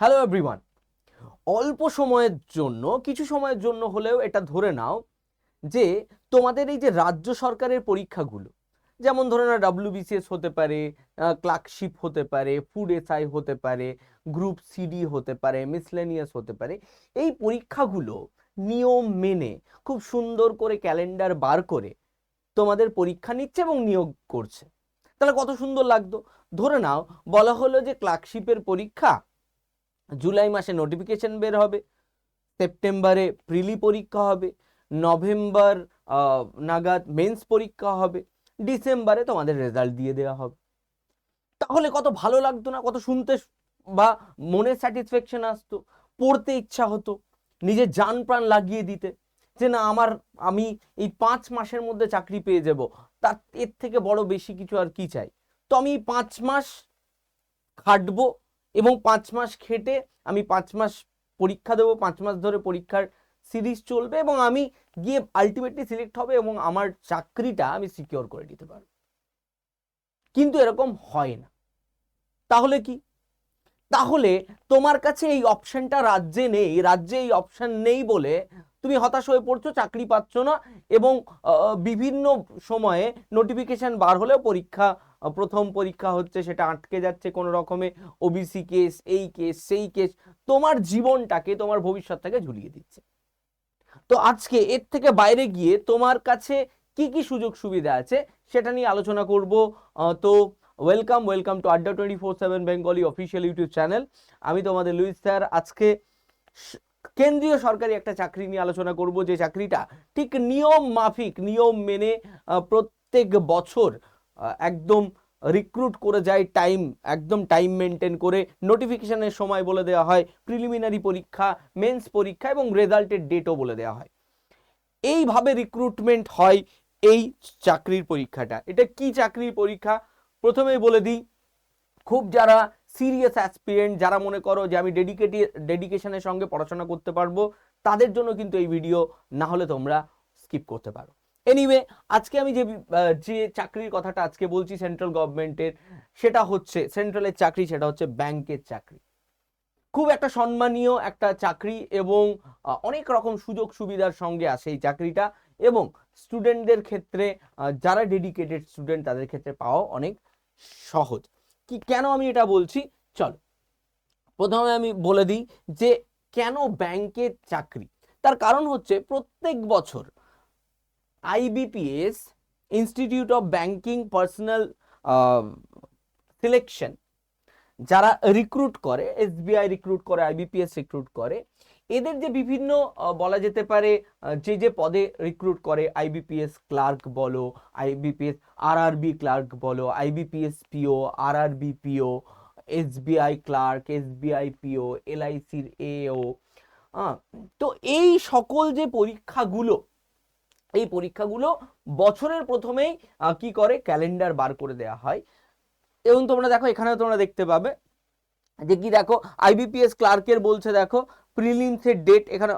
Hello everyone অল্প সময়ের জন্য, কিছু সময়ের জন্য হলেও এটা ধরে নাও যে তোমাদের এই যে রাজ্য সরকারের পরীক্ষাগুলো, যেমন ধরে নাও ডাব্লিউবিসিএস হতে পারে ক্লার্কশিপ হতে পারে ফুড এসআই হতে পারে গ্রুপ সিডি হতে পারে মিসলেনিয়াস হতে পারে, এই পরীক্ষাগুলো নিয়ম মেনে, খুব সুন্দর করে ক্যালেন্ডার বার করে তোমাদের পরীক্ষা নিচ্ছে এবং নিয়োগ করছে। তাহলে কত সুন্দর লাগতো? ধরে নাও, বলা হলো যে ক্লার্কশিপের পরীক্ষা জুলাই মাসে নোটিফিকেশন বের হবে সেপ্টেম্বরে প্রিলি পরীক্ষা হবে নভেম্বর নাগাদ মেন্স পরীক্ষা হবে ডিসেম্বরে তোমাদের রেজাল্ট দিয়ে দেওয়া হবে। তাহলে কত ভালো লাগতো না, কত শুনতে বা মনে স্যাটিসফ্যাকশন আসতো, পড়তে ইচ্ছা হতো নিজের জান প্রাণ লাগিয়ে দিতে, যে না আমার, আমি এই পাঁচ মাসের মধ্যে চাকরি পেয়ে যাব তার এর থেকে বড় বেশি কিছু আর কি চাই? তো আমি পাঁচ মাস খাটবো এবং পাঁচ মাস খেটে আমি পাঁচ মাস পরীক্ষা দেবো, পাঁচ মাস ধরে পরীক্ষার সিরিজ চলবে এবং আমি গিয়ে আলটিমেটলি সিলেক্ট হবে এবং আমার চাকরিটা আমি সিকিওর করে নিতে পারব। কিন্তু এরকম হয় না। তাহলে কি? তাহলে তোমার কাছে এই অপশানটা রাজ্যে নেই, রাজ্যে এই অপশান নেই বলে তুমি হতাশ হয়ে পড়ছো, চাকরি পাচ্ছ না এবং বিভিন্ন সময়ে নোটিফিকেশন বার হলেও পরীক্ষা প্রথম পরীক্ষা হচ্ছে সেটা আটকে যাচ্ছে কোনো রকমে ওবিসি কেস এই কেস সেই কেস তোমার জীবনটাকে, তোমার ভবিষ্যৎটাকে ঝুলিয়ে দিচ্ছে। তো আজকে এর থেকে বাইরে গিয়ে তোমার কাছে কি কি সুযোগ সুবিধা আছে সেটা নিয়ে আলোচনা করব। তো welcome welcome to Adda twenty four seven Bengali official YouTube channel আমি তোমাদের লুইস স্যার। আজকে কেন্দ্রীয় সরকারি একটা চাকরি নিয়ে আলোচনা করব। যে চাকরিটা ঠিক নিয়ম মাফিক, নিয়ম মেনে প্রত্যেক বছর একদম রিক্রুট করে যায় টাইম একদম টাইম মেনটেন করে নোটিফিকেশনের সময় বলে দেওয়া হয় প্রিলিমিনারি পরীক্ষা মেন্স পরীক্ষা এবং রেজাল্টের ডেটও বলে দেওয়া হয়। এইভাবে রিক্রুটমেন্ট হয় এই চাকরির পরীক্ষাটা। এটা কি চাকরির পরীক্ষা? প্রথমেই বলে দিই, খুব যারা সিরিয়াস অ্যাসপিরেন্ট যারা মনে করো যে আমি ডেডিকেটি ডেডিকেশনের সঙ্গে পড়াশোনা করতে পারব, তাদের জন্য কিন্তু এই ভিডিও না হলে তোমরা স্কিপ করতে পারো। এনিওয়ে আজকে আমি যে যে চাকরির কথাটা আজকে বলছি সেন্ট্রাল গভর্নমেন্টের সেটা হচ্ছে সেন্ট্রালের চাকরি, সেটা হচ্ছে ব্যাংকের চাকরি। খুব একটা সম্মানীয় একটা চাকরি এবং অনেক রকম সুযোগ সুবিধার সঙ্গে আসে এই চাকরিটা এবং স্টুডেন্টদের ক্ষেত্রে যারা ডেডিকেটেড স্টুডেন্ট তাদের ক্ষেত্রে পাওয়া অনেক সহজ। কি, কেন আমি এটা বলছি? চলো, প্রথমে আমি বলে দিই যে, কেন ব্যাংকের চাকরি? তার কারণ হচ্ছে প্রত্যেক বছর IBPS institute of banking personal selection যারা রিক্রুট করে এসবিআই রিক্রুট করে আইবিপিএস রিক্রুট করে, এদের যে বিভিন্ন বলা যেতে পারে যে যে পদে রিক্রুট করে আইবিপিএস ক্লার্ক বলো আইবিপিএস আরআরবি ক্লার্ক বলো IBPS PO RRB PO SBI clerk SBI PO এলআইসির এও তো এই সকল যে পরীক্ষাগুলো এই পরীক্ষাগুলো বছরের প্রথমেই কি করে? ক্যালেন্ডার বার করে দেওয়া হয়। এবং তোমরা দেখো, এখানেও তোমরা দেখতে পাবে যে কি দেখো? আইবিপিএস ক্লার্কের বলছে দেখো প্রিলিমসের ডেট এখানে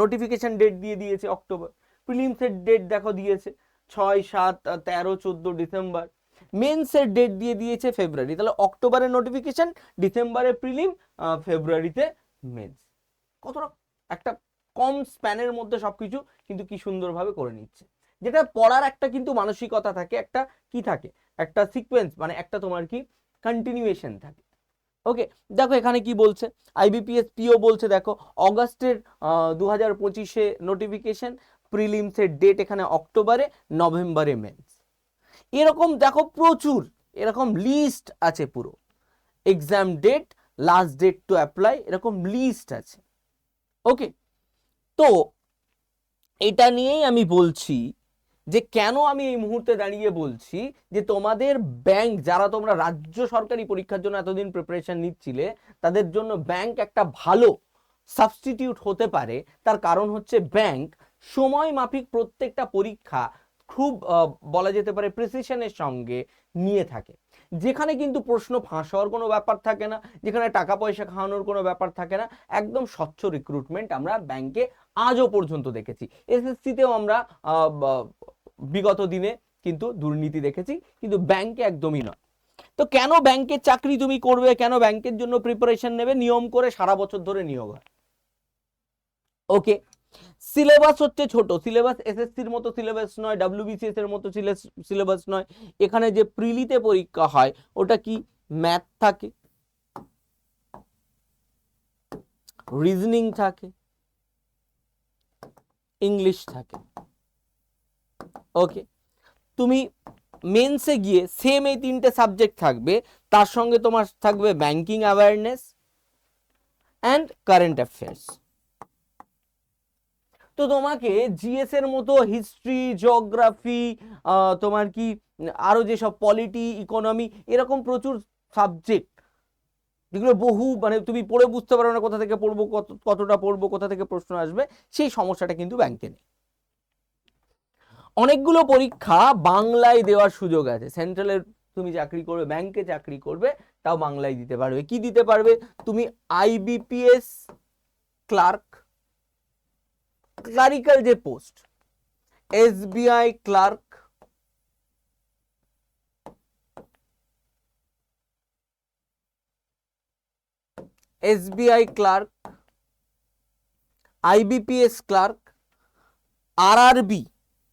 নোটিফিকেশন ডেট দিয়ে দিয়েছে অক্টোবর। প্রিলিমসের ডেট দেখো দিয়েছে, ছয়, সাত তেরো, চোদ্দ ডিসেম্বর। মেন্সের ডেট দিয়ে দিয়েছে ফেব্রুয়ারি। তাহলে অক্টোবরের নোটিফিকেশন ডিসেম্বরে প্রিলিম ফেব্রুয়ারিতে মেন্স কতটা একটা কম স্প্যানের মধ্যে সবকিছু কিন্তু কি সুন্দরভাবে করে নিচ্ছে। যেটা পড়ার একটা কিন্তু মানসিকতা থাকে, একটা কি থাকে? একটা সিকোয়েন্স মানে একটা তোমার কি কন্টিনিউয়েশন থাকে। ওকে দেখো এখানে কি বলছে? আইবিপিএস পিও বলছে, দেখো, অগাস্টের দু হাজার পঁচিশে নোটিফিকেশন প্রিলিমসের ডেট এখানে অক্টোবরে, নভেম্বরে মেন্স এরকম দেখো প্রচুর, এরকম লিস্ট আছে পুরো। Exam date last date to apply এরকম লিস্ট আছে। ওকে তো এটা নিয়েই আমি বলছি যে কেন আমি এই মুহূর্তে দাঁড়িয়ে বলছি যে তোমাদের ব্যাংক যারা তোমরা রাজ্য সরকারি পরীক্ষার জন্য এতদিন প্রিপারেশন নিচ্ছিলে, তাদের জন্য ব্যাংক একটা ভালো সাবস্টিটিউট হতে পারে। তার কারণ হচ্ছে ব্যাংক সময় মাফিক প্রত্যেকটা পরীক্ষা খুব বলা যেতে পারে প্রিসিশনের সঙ্গে নিয়ে থাকে। যেখানে কিন্তু প্রশ্ন ফাঁস হওয়ার কোনো ব্যাপার থাকে না, যেখানে টাকা পয়সা খাওয়ানোর কোনো ব্যাপার থাকে না, একদম স্বচ্ছ রিক্রুটমেন্ট আমরা ব্যাংকে আজও পর্যন্ত দেখেছি। এসএসসিতেও আমরা বিগত দিনে কিন্তু দুর্নীতি দেখেছি, কিন্তু ব্যাংকে একদমই নয়। তো কেন ব্যাংকের চাকরি তুমি করবে, কেন ব্যাংকের জন্য প্রিপারেশন নেবে? নিয়ম করে সারা বছর ধরে নিয়োগ হয়। ওকে সিলেবাস হচ্ছে ছোট, সিলেবাস এসএসসির মতো সিলেবাস নয় ডাব্লিউবিসিএস এর মতো সিলেবাস নয়। এখানে যে প্রিলিতে পরীক্ষা হয়, ওটা কি? ম্যাথ থাকে, রিজনিং থাকে, ইংলিশ থাকে। ওকে, তুমি মেন্সে গিয়ে সেম এই তিনটে সাবজেক্ট থাকবে, তার সঙ্গে তোমার থাকবে banking awareness and current affairs তো তোমাকে জিএস এর মতো হিস্ট্রি জিওগ্রাফি তোমার কি, আরও যেসব পলিটি ইকোনমি এরকম প্রচুর সাবজেক্ট যেগুলো বহু মানে তুমি পড়ে বুঝতে পারো না কোথা থেকে পড়ব, কত, কতটা পড়ব, কোথা থেকে প্রশ্ন আসবে, সেই সমস্যাটা কিন্তু ব্যাংকে নেই। অনেকগুলো পরীক্ষা বাংলায় দেওয়ার সুযোগ আছে। সেন্ট্রালের তুমি চাকরি করবে ব্যাংকে চাকরি করবে, তাও বাংলায় দিতে পারবে। কি দিতে পারবে? তুমি আইবিপিএস ক্লার্ক ক্লারিক্যাল যে post SBI clerk SBI clerk IBPS clerk RRB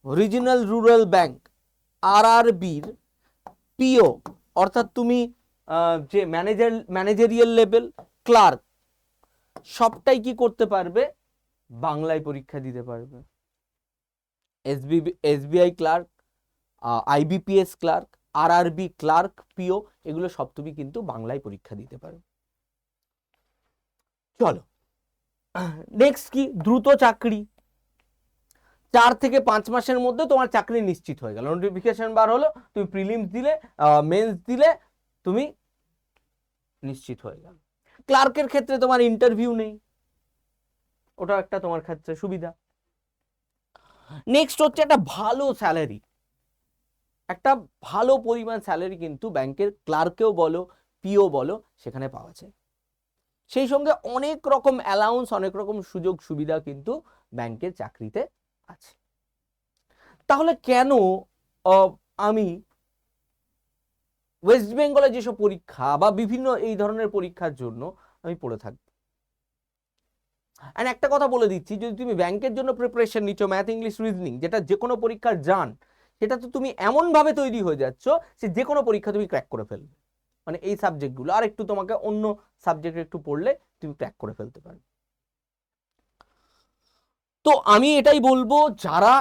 regional rural bank আরআরবির PO অর্থাৎ তুমি যে ম্যানেজার ম্যানেজারিয়াল লেভেল ক্লার্ক সবটাই কি করতে পারবে? বাংলায় পরীক্ষা দিতে পারবে। SB, SBI clerk IBPS clerk আর আরআরবি ক্লার্ক, পিও, এগুলো সব তুমি কিন্তু বাংলায় পরীক্ষা দিতে পারো। চলো। নেক্সট কি? দ্রুত চাকরি। চার থেকে পাঁচ মাসের মধ্যে তোমার চাকরি নিশ্চিত হয়ে গেল। নোটিফিকেশন বার হলো, তুমি প্রিলিমস দিলে মেন্স দিলে, তুমি নিশ্চিত হয়ে গেল। ক্লার্কের ক্ষেত্রে তোমার ইন্টারভিউ নেই। ওটা একটা তোমার ক্ষেত্রে সুবিধা। নেক্সট হচ্ছে একটা ভালো স্যালারি একটা ভালো পরিমাণ স্যালারি কিন্তু ব্যাংকের ক্লার্কেও বলো পিও বলো, সেখানে পাওয়া যায়। সেই সঙ্গে অনেক রকম অ্যালাউন্স অনেক রকম সুযোগ সুবিধা কিন্তু ব্যাংকের চাকরিতে আছে। তাহলে কেন আমি ওয়েস্ট বেঙ্গলে যেসব পরীক্ষা বা বিভিন্ন এই ধরনের পরীক্ষার জন্য আমি পড়ে থাকব? অ্যান্ড একটা কথা বলে দিচ্ছি, যদি তুমি ব্যাংকের জন্য প্রিপারেশন নিচ্ছ ম্যাথ ইংলিশ রিজনিং যেটা যে কোনো পরীক্ষার যান সেটা তো তুমি এমনভাবে তৈরি হয়ে যাচ্ছ যে যে কোনো পরীক্ষা তুমি ক্র্যাক করে ফেলবে। মানে এই সাবজেক্টগুলো আর একটু তোমাকে অন্য সাবজেক্ট একটু পড়লে তুমি ক্র্যাক করে ফেলতে পারবে। তো আমি এটাই বলব, যারা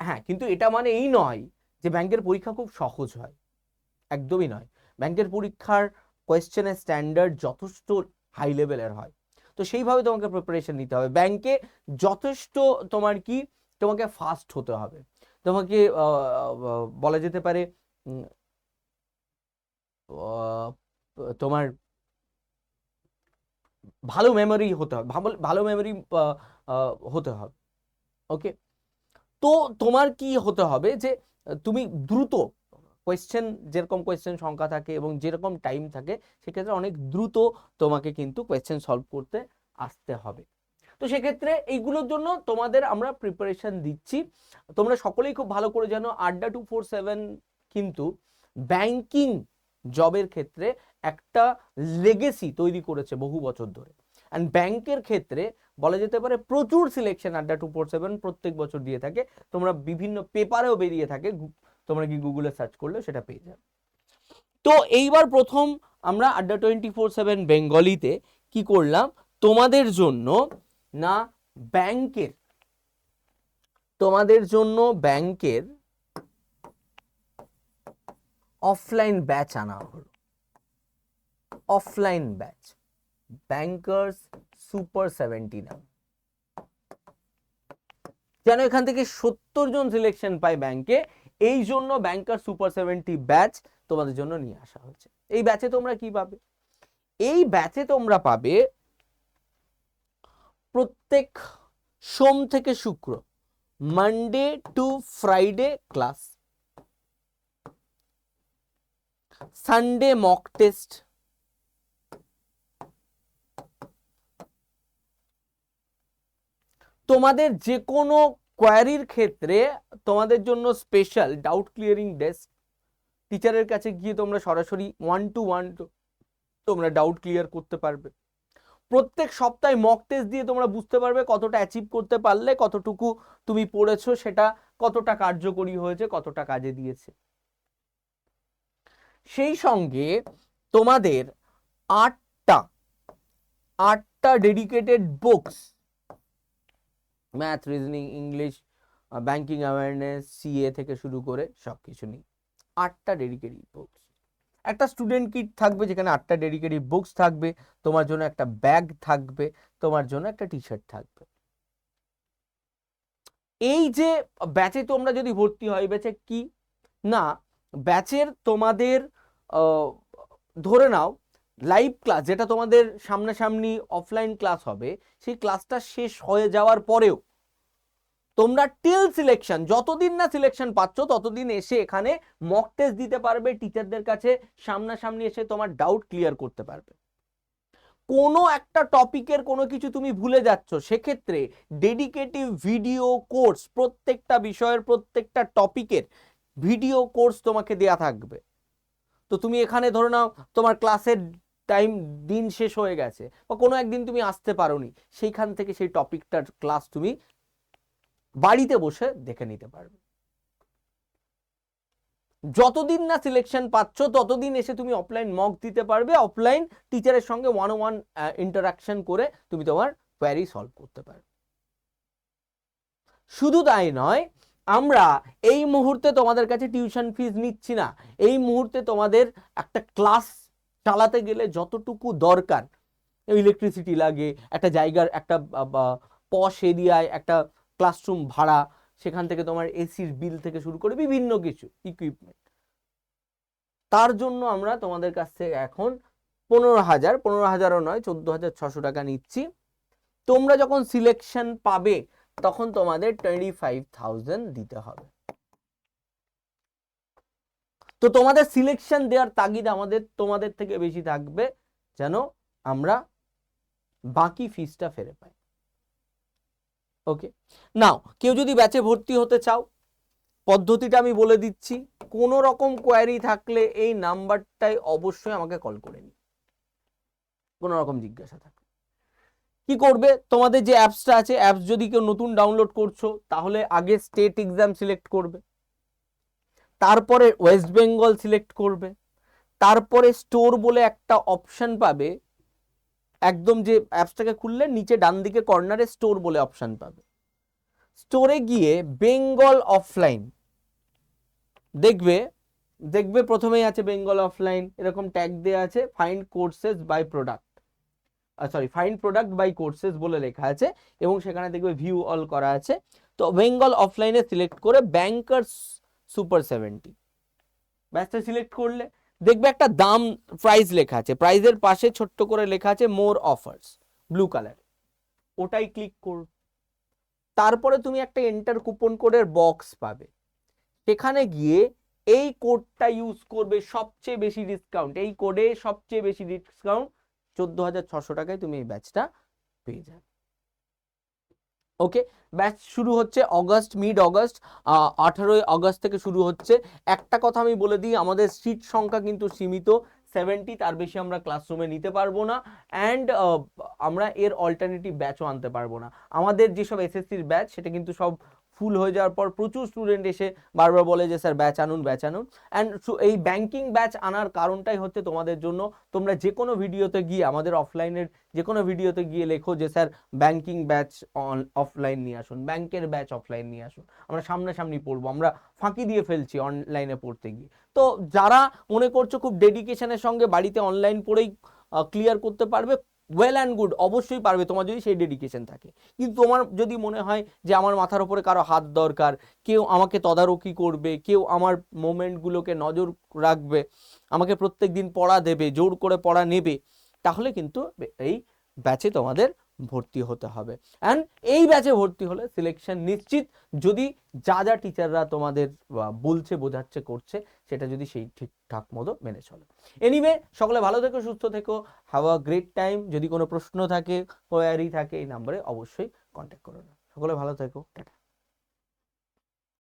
হ্যাঁ কিন্তু এটা মানে এই নয় যে ব্যাংকের পরীক্ষা খুব সহজ হয়। একদমই নয়। ব্যাংকের পরীক্ষার কোয়েশ্চেনের স্ট্যান্ডার্ড যথেষ্ট হাই লেভেলের হয়। তো সেইভাবে তোমাকে প্রিপারেশন নিতে হবে। ব্যাংকে যথেষ্ট তোমার কি? তোমাকে ফাস্ট হতে হবে। তোমাকে বলা যেতে পারে তোমার ভালো মেমোরি হতে হবে। ভালো মেমোরি হতে হবে। ওকে তো তোমার কি হতে হবে যে, তুমি দ্রুত কোয়েশ্চেন যেরকম কোয়েশ্চেন সংখ্যা থাকে এবং যেরকম টাইম থাকে, সেক্ষেত্রে অনেক দ্রুত তোমাকে কিন্তু কোয়েশ্চেন সলভ করতে আসতে হবে। তো সেক্ষেত্রে এইগুলোর জন্য তোমাদের আমরা প্রিপারেশন দিচ্ছি। তোমরা সকলেই খুব ভালো করে জানো, আড্ডা টু ফোর সেভেন কিন্তু ব্যাংকিং জবের ক্ষেত্রে একটা লেগেসি তৈরি করেছে বহু বছর ধরে। অ্যান্ড ব্যাংকের ক্ষেত্রে বলা যেতে পারে প্রচুর সিলেকশন আড্ডা টু ফোর সেভেন প্রত্যেক বছর দিয়ে থাকে। তোমরা বিভিন্ন পেপারেও বেরিয়ে থাকে তোমরা কি গুগলে সার্চ করলে সেটা পেয়ে যাবে। তো এইবার প্রথম আমরা আড্ডা টোয়েন্টি ফোর সেভেন বেঙ্গলিতে কি করলাম? তোমাদের জন্য না ব্যাংকের তোমাদের জন্য ব্যাংকের অফলাইন ব্যাচ আনা হলো। Offline batch bankers super seventy নাম। যেন এখান থেকে সত্তর জন সিলেকশন পায় ব্যাংকে এই জন্য ব্যাংকার সুপার সেভেন্টি ব্যাচ তোমাদের জন্য নিয়ে আসা হয়েছে। এই ব্যাচে তোমরা কি পাবে? এই ব্যাচে তোমরা পাবে প্রত্যেক সোম থেকে শুক্র Monday to Friday class Sunday mock test তোমাদের যে কোনো কোয়ারির ক্ষেত্রে তোমাদের জন্য স্পেশাল ডাউট ক্লিয়ারিং ডেস্ক টিচারের কাছে গিয়ে তোমরা সরাসরি ওয়ান টু ওয়ান তোমরা ডাউট ক্লিয়ার করতে পারবে। প্রত্যেক সপ্তাহে মক টেস্ট দিয়ে তোমরা বুঝতে পারবে কতটা অ্যাচিভ করতে পারলে, কতটুকু তুমি পড়েছো, সেটা কতটা কার্যকরী হয়েছে, কতটা কাজে দিয়েছে। সেই সঙ্গে তোমাদের আটটা আটটা dedicated books math, reasoning, English banking awareness, CA থেকে শুরু করে সব কিছু নিয়ে আটটা ডেডিকেটেড বুকস একটা স্টুডেন্ট কিট থাকবে যেখানে আটটা ডেডিকেটেড বুকস থাকবে, তোমার জন্য একটা ব্যাগ থাকবে, তোমার জন্য একটা টি শার্ট থাকবে। এই যে ব্যাচে তোমরা যদি ভর্তি হয় ব্যাচে কি? না ব্যাচের তোমাদের ধরে নাও লাইভ ক্লাস যেটা তোমাদের সামনাসামনি অফলাইন ক্লাস হবে, সেই ক্লাসটা শেষ হয়ে যাওয়ার পরেও তোমরা টিল সিলেকশন যতদিন না সিলেকশন পাচ্ছ, ততদিন এসে এখানে মক টেস্ট দিতে পারবে টিচারদের কাছে সামনাসামনি এসে তোমার ডাউট ক্লিয়ার করতে পারবে। কোনো একটা টপিকের কোনো কিছু তুমি ভুলে যাচ্ছ, সেক্ষেত্রে ডেডিকেটিভ ভিডিও কোর্স প্রত্যেকটা বিষয়ের প্রত্যেকটা টপিকের ভিডিও কোর্স তোমাকে দেয়া থাকবে। তো তুমি এখানে ধরে নাও, তোমার ক্লাসের টাইম দিন শেষ হয়ে গেছে, বা কোনো একদিন তুমি আসতে পারোনি, সেইখান থেকে সেই টপিকটার ক্লাস তুমি বাড়িতে বসে দেখে নিতে পারবে। যতদিন না সিলেকশন পাচ্ছ, ততদিন এসে তুমি অফলাইন মক দিতে পারবে। অফলাইন টিচারের সঙ্গে ওয়ান ওয়ান ইন্টারাকশন করে তুমি তোমার কোয়ারি সলভ করতে পারবে। শুধু তাই নয়, আমরা এই মুহূর্তে তোমাদের কাছে টিউশন ফিজ নিচ্ছি না। এই মুহূর্তে তোমাদের একটা ক্লাস চালাতে গেলে যতটুকু দরকার ইলেকট্রিসিটি লাগে, একটা জায়গার একটা পশ এরিয়ায় একটা ক্লাসরুম ভাড়া, সেখান থেকে তোমার এসির বিল থেকে শুরু করে বিভিন্ন কিছু ইকুইপমেন্ট তার জন্য আমরা তোমাদের কাছ থেকে এখন পনেরো হাজার, পনেরো হাজারও নয়, চোদ্দ হাজার ছশো টাকা নিচ্ছি। তোমরা যখন সিলেকশন পাবে, তখন তোমাদের টোয়েন্টি ফাইভ থাউজেন্ড দিতে হবে। তো তোমাদের সিলেকশন দেওয়ার তাগিদ আমাদের, তোমাদের থেকে বেশি থাকবে যেন আমরা বাকি ফিসটা ফেরে পাই। ওকে নাও কেউ যদি ব্যাচে ভর্তি হতে চাও, পদ্ধতিটা আমি বলে দিচ্ছি। কোনো রকম কোয়ারি থাকলে এই নাম্বারটাই অবশ্যই আমাকে কল করে নি কোনো রকম জিজ্ঞাসা থাকলে। কি করবে? তোমাদের যে অ্যাপসটা আছে অ্যাপস যদি কেউ নতুন ডাউনলোড করছ, তাহলে আগে স্টেট এক্সাম সিলেক্ট করবে। তারপরে ওয়েস্ট বেঙ্গল সিলেক্ট করবে। তারপরে স্টোর বলে একটা অপশন পাবে একদম যে অ্যাপসটাকে খুললে নিচে ডান দিকে কর্নারে স্টোর বলে অপশান পাবে। স্টোরে গিয়ে বেঙ্গল অফলাইন দেখবে দেখবে প্রথমেই আছে বেঙ্গল অফলাইন এরকম ট্যাগ দেওয়া আছে find courses by product sorry find product by courses বলে লেখা আছে, এবং সেখানে দেখবে ভিউ অল করা আছে। তো বেঙ্গল অফলাইনে সিলেক্ট করে ব্যাংকার্স সুপার সেভেন্টি ব্যাচটা সিলেক্ট করলে। দেখবে একটা দাম প্রাইস লেখা আছে। প্রাইজের পাশে ছোট্ট করে লেখা আছে মোর অফার্স ব্লু কালার ওটাই ক্লিক করো। তারপরে তুমি একটা এন্টার কুপন কোডের বক্স পাবে। সেখানে গিয়ে এই কোডটা ইউজ করবে সবচেয়ে বেশি ডিসকাউন্ট এই কোডে সবচেয়ে বেশি ডিসকাউন্ট চোদ্দ হাজার ছশো টাকায় তুমি এই ব্যাচটা পেয়ে যাবে। ওকে ব্যাচ শুরু হচ্ছে অগস্ট মিড অগস্ট আঠারোই অগস্ট থেকে শুরু হচ্ছে। একটা কথা আমি বলে দিই, আমাদের সিট সংখ্যা কিন্তু সীমিত সেভেন্টি তার বেশি আমরা ক্লাসরুমে নিতে পারব না অ্যান্ড আমরা এর অল্টারনেটিভ ব্যাচও আনতে পারব না। আমাদের যেসব এসএসসির ব্যাচ সেটা কিন্তু সব ফুল হয়ে যাওয়ার পর প্রচুর স্টুডেন্ট এসে বারবার বলে যে, স্যার ব্যাচ আনুন ব্যাচ আনুন। অ্যান্ড এই ব্যাংকিং ব্যাচ আনার কারণটাই হচ্ছে তোমাদের জন্য তোমরা যে কোনো ভিডিওতে গিয়ে, আমাদের অফলাইনের যে কোনো ভিডিওতে গিয়ে লেখো যে, sir banking batch on offline নিয়ে আসুন ব্যাংকের ব্যাচ অফলাইন নিয়ে আসুন। আমরা সামনাসামনি পড়ব, আমরা ফাঁকি দিয়ে ফেলছি অনলাইনে পড়তে গিয়ে। তো যারা মনে করছ খুব ডেডিকেশনের সঙ্গে বাড়িতে অনলাইন পড়েই ক্লিয়ার করতে পারবে ওয়েল অ্যান্ড গুড অবশ্যই পারবে তোমার যদি সেই ডেডিকেশন থাকে। কিন্তু তোমার যদি মনে হয় যে আমার মাথার ওপরে কারও হাত দরকার, কেউ আমাকে তদারকি করবে, কেউ আমার মোমেন্টগুলোকে নজর রাখবে, আমাকে প্রত্যেক দিন পড়া দেবে, জোর করে পড়া নেবে, তাহলে কিন্তু এই ব্যাচে তোমাদের ভর্তি হতে হবে। অ্যান্ড এই ব্যাচে ভর্তি হলে সিলেকশন নিশ্চিত। যদি যা যা টিচাররা তোমাদের বলছে, বোঝাচ্ছে, করছে, সেটা যদি সেই ঠিকঠাক মতো মেনে চলে। এনিওয়ে সকলে ভালো থেকো, সুস্থ থেকো। আ গ্রেট টাইম যদি কোনো প্রশ্ন থাকে কোয়ারি থাকে, এই নাম্বারে অবশ্যই কন্ট্যাক্ট করো সকলে ভালো থেকো। টাটা।